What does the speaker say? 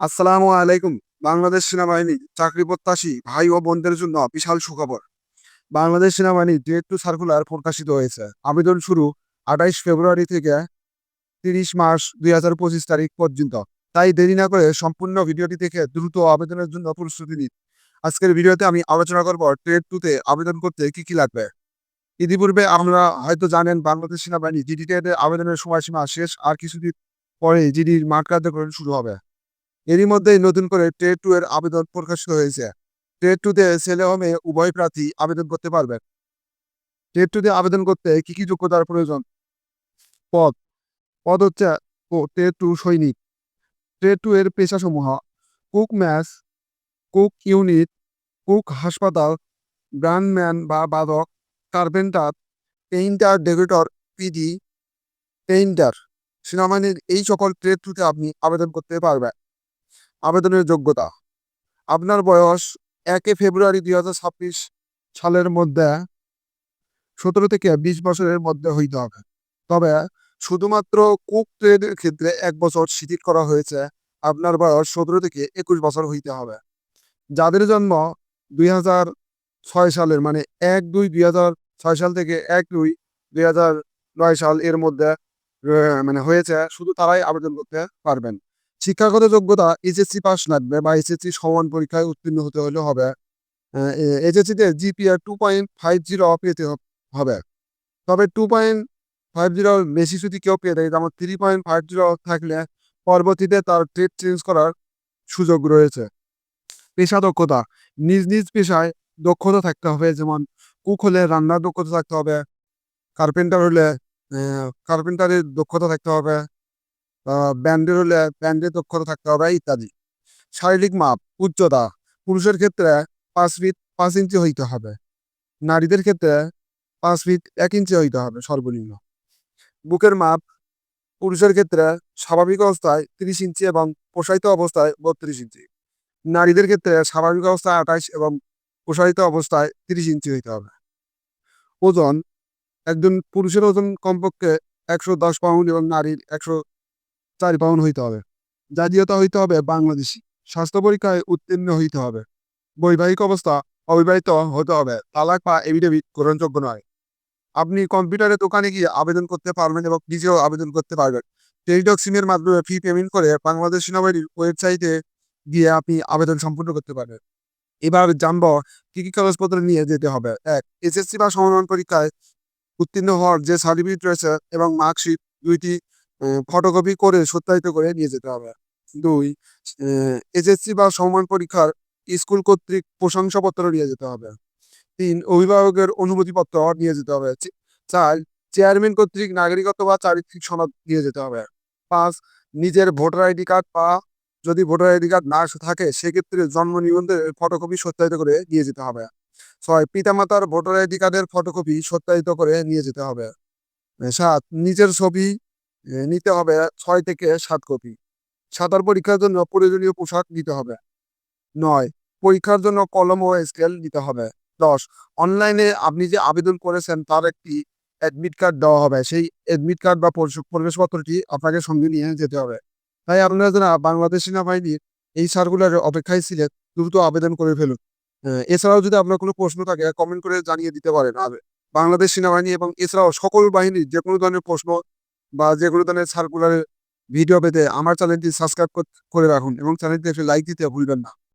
আসসালামু আলাইকুম। বাংলাদেশ সেনাবাহিনী চাকরি প্রত্যাশী ভাই ও বোনদের জন্য বিশাল সুখবর। বাংলাদেশ সেনাবাহিনী ডেট টু সার্কুলার প্রকাশিত হয়েছে, আবেদন শুরু আঠাইশ ফেব্রুয়ারি থেকে তিরিশ মার্চ দুই হাজার পঁচিশ তারিখ পর্যন্ত। তাই দেরি না করে সম্পূর্ণ ভিডিওটি থেকে দ্রুত আবেদনের জন্য প্রস্তুতি নিন। আজকের ভিডিওতে আমি আলোচনা করব ট্রেড টুতে আবেদন করতে কি কি লাগবে। ইতিপূর্বে আমরা হয়তো জানেন বাংলাদেশ সেনাবাহিনী জিডি টেটের আবেদনের সময়সীমা শেষ, আর কিছুদিন পরে জিডির মাঠ কার্যক্রম শুরু হবে। এরই মধ্যেই নতুন করে ট্রেড টু এর আবেদন প্রকাশিত হয়েছে। ট্রেড টু তে ছেলে ও মেয়ে উভয় প্রার্থী আবেদন করতে পারবেন। টু তে আবেদন করতে কি কি যোগ্যতার প্রয়োজন? পদ। পদ হচ্ছে ট্রেড টু সৈনিক। ট্রেড টু এর পেশাসমূহ cook mess, cook unit, cook হাসপাতাল ব্রান্ডম্যান বা বাদক, carpenter, painter, decorator, PD, painter. সেনাবাহিনীর এই সকল ট্রেড টুতে আপনি আবেদন করতে পারবেন। আবেদনের যোগ্যতা। আপনার বয়স একে ফেব্রুয়ারি দুই হাজার ছাব্বিশ সালের মধ্যে সতেরো থেকে বিশ বছরের মধ্যে হইতে হবে। তবে শুধুমাত্র কুক ট্রেডের ক্ষেত্রে এক বছর শিথিল করা হয়েছে। আপনার বয়স সতেরো থেকে একুশ বছর হইতে হবে। যাদের জন্ম দুই হাজার ছয় সালের মানে এক দুই দুই হাজার ছয় সাল থেকে এক দুই দুই হাজার নয় সাল এর মধ্যে মানে হয়েছে, শুধু তারাই আবেদন করতে পারবেন। শিক্ষাগত যোগ্যতা এইচএসসি পাস লাগবে বা এইচএসসি সমান পরীক্ষায় উত্তীর্ণ হতে হলে হবে এইচএসসিতে GPA two point five zero পেতে হবে। তবে টু পয়েন্ট ফাইভ জিরো বেশি যদি কেউ পেয়ে থাকে, যেমন থ্রি পয়েন্ট ফাইভ জিরো থাকলে পরবর্তীতে তার ট্রেড চেঞ্জ করার সুযোগ রয়েছে। পেশা দক্ষতা, নিজ নিজ পেশায় দক্ষতা থাকতে হবে, যেমন কুক হলে রান্নার দক্ষতা থাকতে হবে কার্পেন্টার হলে কার্পেন্টারের দক্ষতা থাকতে হবে ব্যান্ডের হলে ব্যান্ডে দক্ষতা থাকতে হবে, ইত্যাদি। শারীরিক মাপ, উচ্চতা, পুরুষের ক্ষেত্রে পাঁচ ফিট পাঁচ ইঞ্চি হইতে হবে। নারীদের ক্ষেত্রে পাঁচ ফিট এক ইঞ্চি হইতে হবে সর্বনিম্ন। বুকের মাপ, পুরুষের ক্ষেত্রে স্বাভাবিক অবস্থায় তিরিশ ইঞ্চি এবং প্রসারিত অবস্থায় বত্রিশ ইঞ্চি। নারীদের ক্ষেত্রে স্বাভাবিক অবস্থায় আঠাইশ এবং প্রসারিত অবস্থায় তিরিশ ইঞ্চি হইতে হবে। ওজন, একজন পুরুষের ওজন কমপক্ষে একশো দশ পাউন্ড এবং নারীর একশো চার পাউন্ড হইতে হবে। জাতীয়তা হইতে হবে বাংলাদেশি। স্বাস্থ্য পরীক্ষায় উত্তীর্ণ হইতে হবে। বৈবাহিক অবস্থা অবিবাহিত হতে হবে। তালাক বা এভিডেভিট গ্রহণযোগ্য নয়। আপনি কম্পিউটারের দোকানে গিয়ে আবেদন করতে পারবেন এবং নিজেও আবেদন করতে পারবেন। টেলিটক সিমের মাধ্যমে ফি পেমেন্ট করে বাংলাদেশ সেনাবাহিনীর ওয়েবসাইটে গিয়ে আপনি আবেদন সম্পূর্ণ করতে পারবেন। এবার জানব কি কি কাগজপত্র নিয়ে যেতে হবে। এক, এসএসসি বা সমমান পরীক্ষায় উত্তীর্ণ হওয়ার যে সার্টিফিকেট রয়েছে এবং মার্কশিট দুইটি ফটোকপি করে সত্যায়িত করে নিয়ে যেতে হবে। দুই এসএসসি বা সমমান পরীক্ষার স্কুল কর্তৃক প্রশংসাপত্র নিয়ে যেতে হবে। তিন, অভিভাবকের অনুমতিপত্র নিয়ে যেতে হবে। চার, চেয়ারম্যান কর্তৃক নাগরিকত্ব বা চারিত্রিক সনদ নিয়ে যেতে হবে। পাঁচ, নিজের ভোটার আইডি কার্ড বা যদি ভোটার আইডি কার্ড না থাকে, সেক্ষেত্রে জন্ম নিবন্ধনের ফটোকপি সত্যায়িত করে নিয়ে যেতে হবে। ছয়, পিতামাতার ভোটার আইডি কার্ডের ফটোকপি সত্যায়িত করে নিয়ে যেতে হবে। সাত, নিজের ছবি নিতে হবে ছয় থেকে সাত কপি। সাঁতার পরীক্ষার জন্য প্রয়োজনীয় পোশাক নিতে হবে। নয়, পরীক্ষার জন্য কলম ও স্কেল নিতে হবে। দশ, অনলাইনে আপনি যে আবেদন করেছেন তার একটি অ্যাডমিট কার্ড দেওয়া হবে। সেই অ্যাডমিট কার্ড বা প্রবেশপত্রটি আপনাকে সঙ্গে নিয়ে যেতে হবে। তাই আপনারা যারা বাংলাদেশ সেনাবাহিনীর এই সার্কুলারের অপেক্ষায় ছিলেন, দ্রুত আবেদন করে ফেলুন। এছাড়াও যদি আপনার কোনো প্রশ্ন থাকে কমেন্ট করে জানিয়ে দিতে পারেন। আর বাংলাদেশ সেনাবাহিনী এবং এছাড়াও সকল বাহিনীর যে কোনো ধরনের প্রশ্ন বা যে কোনো ধরনের সার্কুলারের ভিডিও পেতে আমার চ্যানেলটি সাবস্ক্রাইব করে রাখুন এবং চ্যানেলটি একটি লাইক দিতে ভুলবেন না।